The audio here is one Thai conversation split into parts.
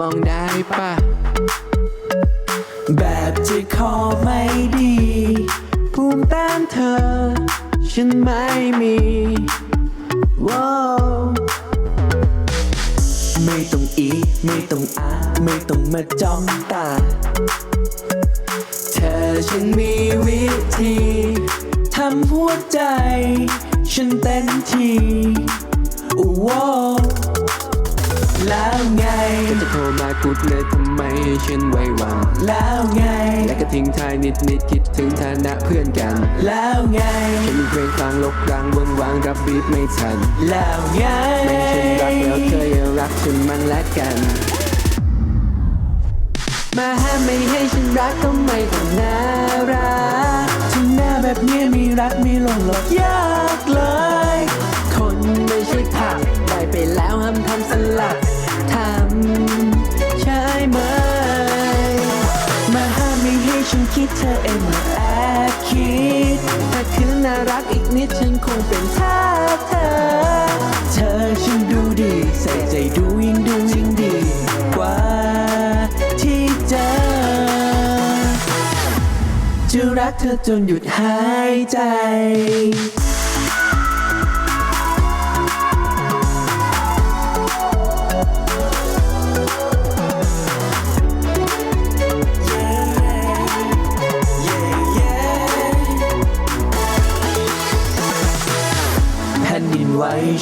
มองได้ปะแบบจะขอไม่ดี ภูมิต้านเธอ ฉันไม่มีว้าวไม่ต้องอี ไม่ต้องอา ไม่ต้องมาจ้องตา เธอฉันมีวิธีทำหัวใจ ฉันเต็มที่โอ้โห แล้วไงจะโทรมากุดเลยทำไมให้ฉันไว้วางแล้วไง และก็ทิ้งท้ายนิดนิดๆคิดถึงฐานะเพื่อนกัน แล้วไงฉันมีเพลงฟังลกกลางวงวางรับบีทไม่ทัน แล้วไงไม่ให้ฉันรักแล้วเธออย่ารักฉันมันและกันมาห้ามไม่ให้ฉันรักก็ไม่ต้องน่ารักทำหน้าแบบนี้มีรักมีหลงหลอกยากเลย คิดเธอเองมาแอบคิดถ้าคืนน่ารักอีกนิดฉันคงเป็นทาเธอ เธอฉันดูดี ใส่ใจดูยิ่งดูยิ่งดีกว่าที่เจอจะรักเธอจนหยุดหายใจ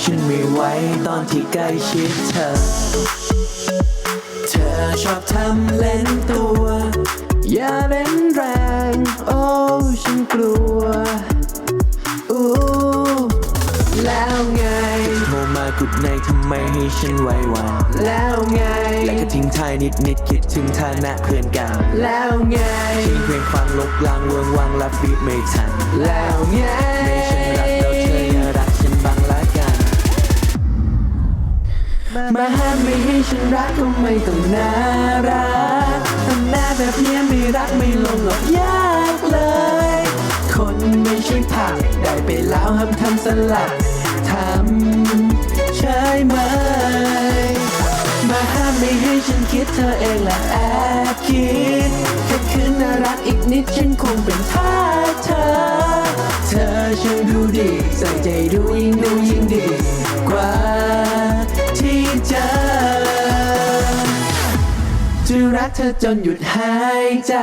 ฉันไม่ไหวตอนที่ใกล้ชิดเธอ เธอชอบทำเล่นตัว อย่าเล่นแรง โอ้ฉันกลัวอู้แล้วไงโทรมากุดในทำไมให้ฉันไว้วันแล้วไง และก็ทิ้งท้ายนิดนิดๆคิดถึงฐานะเพื่อนกันแล้วไงทิ้งเพลงฟังลบลางเวงวางรับบีทไม่ทันแล้วไง มาห้ามไม่ให้ฉันรักก็ไม่ต้องน่ารักทำหน้าแบบเนี้ยไม่รักไม่ลงหรอกยากเลย คนไม่ใช่ผักได้ไปแล้วห้ามทำสลัดทำใช่ไหม มาห้ามไม่ให้ฉันคิดเธอเองและแอบคิดแค่คืนน่ารักอีกนิดฉันคงเป็นทาสเธอ เธอช่างดูดีใส่ใจดูยิ่งดูยิ่งดีกว่า จะรักเธอจนหยุดหายใจ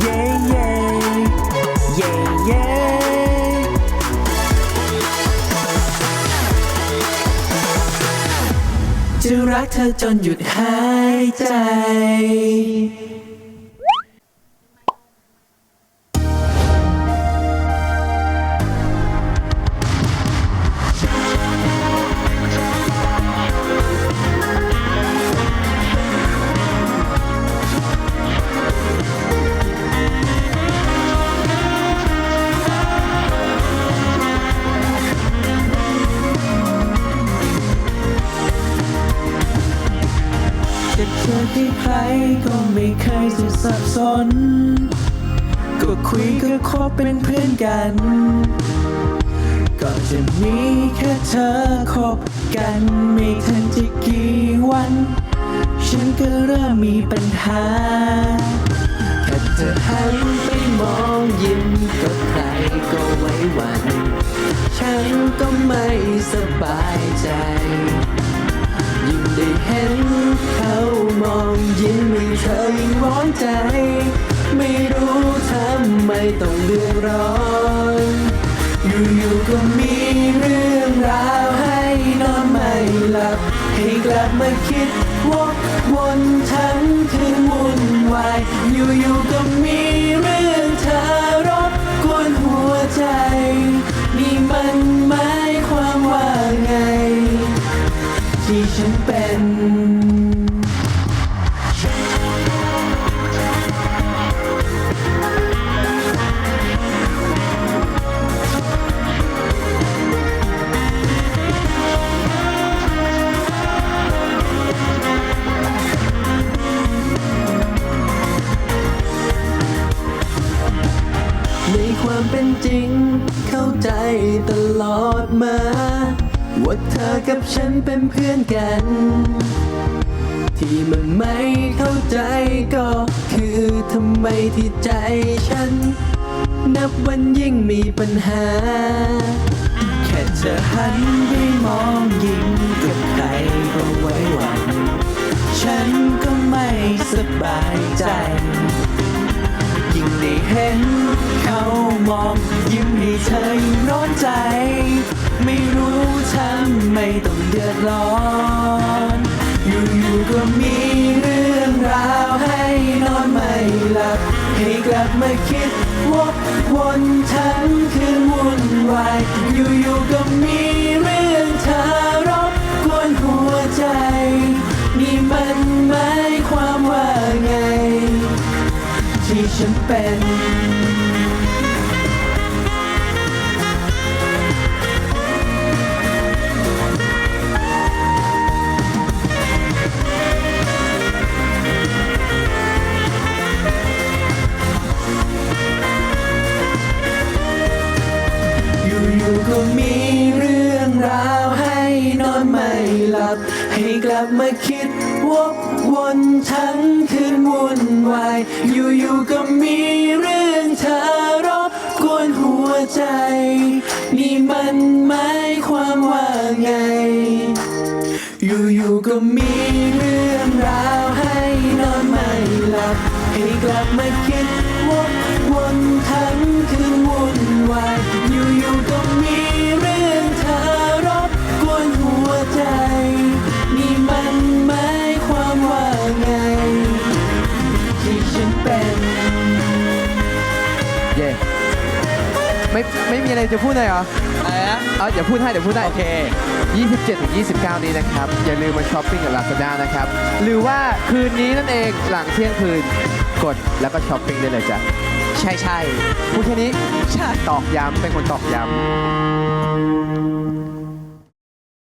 เย้เย้เย้เย้จะรักเธอจนหยุดหายใจ ก็ไม่เคยจะสับสน ก็คุยก็คบเป็นเพื่อนกัน ก็จะมีแค่เธอคบกันไม่ทันจะกี่วัน ฉันก็เริ่มมีปัญหาแค่เธอหันไปมองยิ้มกับใครก็ไว้วัน ฉันก็ไม่สบายใจ มองยิ้มให้เธอยิ่งร้อนใจ ไม่รู้ทำไมต้องเดือดร้อน อยู่ๆก็มีเรื่องราวให้นอนไม่หลับ ให้กลับมาคิดวกวนทั้งคืนวุ่นวายอยู่ๆ ความเป็นจริง เข้าใจตลอดมา ว่าเธอกับฉันเป็นเพื่อนกัน ที่มันไม่เข้าใจก็คือทำไมที่ใจฉัน นับวันยิ่งมีปัญหา แค่เธอหันไปมองยิ้มกับใครก็ไว้หวัน ฉันก็ไม่สบายใจ เห็น เขามองยิ้มให้เธอยิ่งร้อนใจ ไม่รู้ทำไม่ต้องเดือดร้อน อยู่ๆก็มีเรื่องราวให้นอนไม่หลับ ให้กลับมาคิดวกวนทั้งคืนวุ่นวาย อยู่ๆก็มีเรื่องเธอรบกวนหัวใจ ฉันเป็นอยู่ๆก็มีเรื่องราวให้นอนไม่หลับ ให้กลับมาคิด วกวนทั้งคืนวุ่นวาย อยู่ๆก็มีเรื่องเธอรบกวนหัวใจ นี่มันหมายความว่าไง อยู่ๆก็มีเรื่องราวให้นอนไม่หลับให้กลับมาคิดวกวนทั้งคืนวุ่นวายอยู่ ไม่ไม่มีอะไรจะพูดเลยเหรออะไรนะ เอาเดี๋ยวพูดให้เดี๋ยวพูดให้โอเค 27ถึง29 นี้นะครับ อย่าลืมมาช้อปปิ้งกับ Lazada นะครับ หรือว่าคืนนี้นั่นเองหลังเที่ยงคืนกดแล้วก็ช้อปปิ้งได้เลยจ้ะใช่ใช่พูดแค่นี้ใช่ ตอกย้ำเป็นคนตอกย้ำ